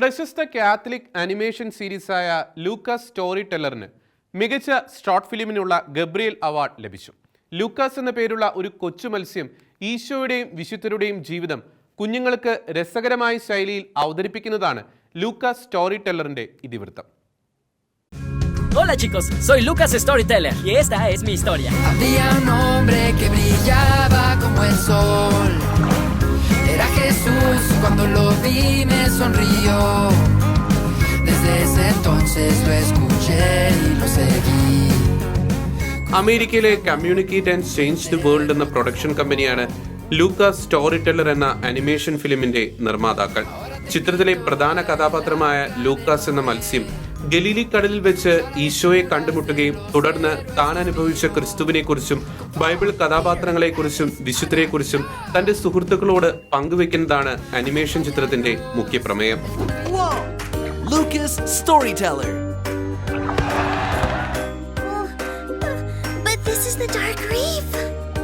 പ്രശസ്ത Catholic animation സീരീസായ Lucas story ടെല്ലറിന് മികച്ച ഷോർട്ട് ഫിലിമിനുള്ള ഗബ്രിയൽ അവാർഡ് ലഭിച്ചു ലൂക്കാസ് എന്ന പേരുള്ള ഒരു കൊച്ചു മത്സ്യം ഈശോയുടെയും വിശുദ്ധരുടെയും ജീവിതം കുഞ്ഞുങ്ങൾക്ക് രസകരമായ ശൈലിയിൽ അവതരിപ്പിക്കുന്നതാണ് ലൂക്കാസ് സ്റ്റോറി ടെല്ലറിന്റെ ഇതിവൃത്തം Hola chicos, soy Lucas Storyteller y esta es mi historia. Había un hombre que brillaba como el sol. Cuando lo vi me sonrió. Desde ese entonces lo escuché y lo seguí. അമേരിക്കയിലെ communicate and change the world എന്ന production കമ്പനിയാണ് Luca story teller എന്ന animation ഫിലിമിന്റെ നിർമ്മാതാക്കൾ ചിത്രത്തിലെ പ്രധാന കഥാപാത്രമായ Lucas എന്ന മത്സ്യം ഗലീലി കടലിൽ വെച്ച് ഈശോയെ കണ്ടുമുട്ടുകയും തുടർന്ന് താൻ അനുഭവിച്ച ക്രിസ്തുവിനെ കുറിച്ചും ബൈബിൾ കഥാപാത്രങ്ങളെക്കുറിച്ചും വിശുദ്ധരെക്കുറിച്ചും തന്റെ സുഹൃത്തുക്കളോട് പങ്കുവെക്കുന്നതാണ് അനിമേഷൻ ചിത്രത്തിന്റെ മുഖ്യ പ്രമേയം Storyteller. But this is the Dark Reef.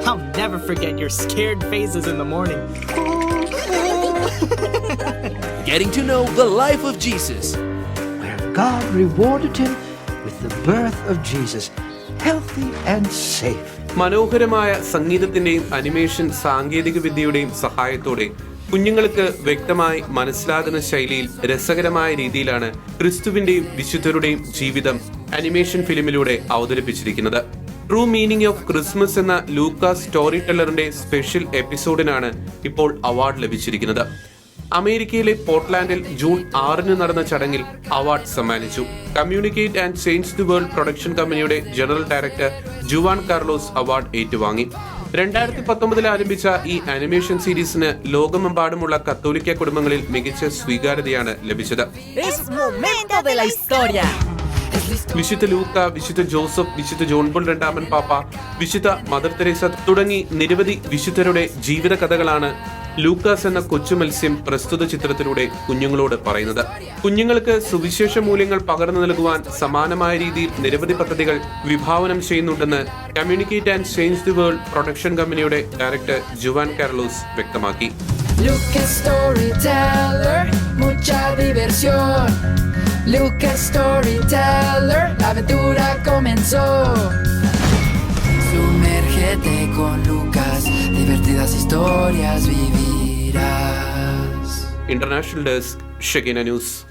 I'll never forget your scared faces in the morning. Getting to know the life of Jesus. God rewarded him with the birth of Jesus, healthy and safe. മനോഹരമായ സംഗീതത്തിന്റെയും animation സാങ്കേതിക വിദ്യയുടെയും സഹായത്തോടെ കുഞ്ഞുങ്ങൾക്ക് വ്യക്തമായി മനസ്സിലാകുന്ന ശൈലിയിൽ രസകരമായ രീതിയിലാണ് ക്രിസ്തുവിന്റെയും വിശുദ്ധരുടെയും ജീവിതം അനിമേഷൻ ഫിലിമിലൂടെ അവതരിപ്പിച്ചിരിക്കുന്നത് ട്രൂ മീനിങ് ഓഫ് ക്രിസ്മസ് എന്ന ലൂക്കാസ് സ്റ്റോറി ടെല്ലറിന്റെ സ്പെഷ്യൽ എപ്പിസോഡിനാണ് ഇപ്പോൾ അവാർഡ് ലഭിച്ചിരിക്കുന്നത് അമേരിക്കയിലെ പോർട്ട്ലാൻഡിൽ ജൂൺ ആറിന് നടന്ന ചടങ്ങിൽ അവാർഡ് സമ്മാനിച്ചു. Communicate and change the world production കമ്പനിയുടെ general director Juan Carlos award ഏറ്റുവാങ്ങി. രണ്ടായിരത്തി പത്തൊമ്പതിൽ ആരംഭിച്ച ഈ അനിമേഷൻ സീരീസിന് ലോകമെമ്പാടുമുള്ള കത്തോലിക്ക കുടുംബങ്ങളിൽ മികച്ച സ്വീകാര്യതയാണ് ലഭിച്ചത്. വിശുദ്ധ ലൂക്ക വിശുദ്ധ ജോസഫ് വിശുദ്ധ ജോൺ പോൾ രണ്ടാമൻ പാപ്പ വിശുദ്ധ മദർ തെരേസ തുടങ്ങി നിരവധി വിശുദ്ധരുടെ ജീവിത കഥകളാണ് ലൂക്കാസ് എന്ന കൊച്ചു മത്സ്യം പ്രസ്തുത ചിത്രത്തിലൂടെ കുഞ്ഞുങ്ങളോട് പറയുന്നത്. കുഞ്ഞുങ്ങൾക്ക് സുവിശേഷ മൂല്യങ്ങൾ പകർന്നു നൽകുവാൻ സമാനമായ രീതിയിൽ നിരവധി പദ്ധതികൾ വിഭാവനം ചെയ്യുന്നുണ്ടെന്ന് communicate and change the world production കമ്പനിയുടെ ഡയറക്ടർ ജുവാൻ കാർലോസ് വ്യക്തമാക്കി. Lucas Storyteller, la aventura comenzó. historias vivirás. International Desk, Shekina News.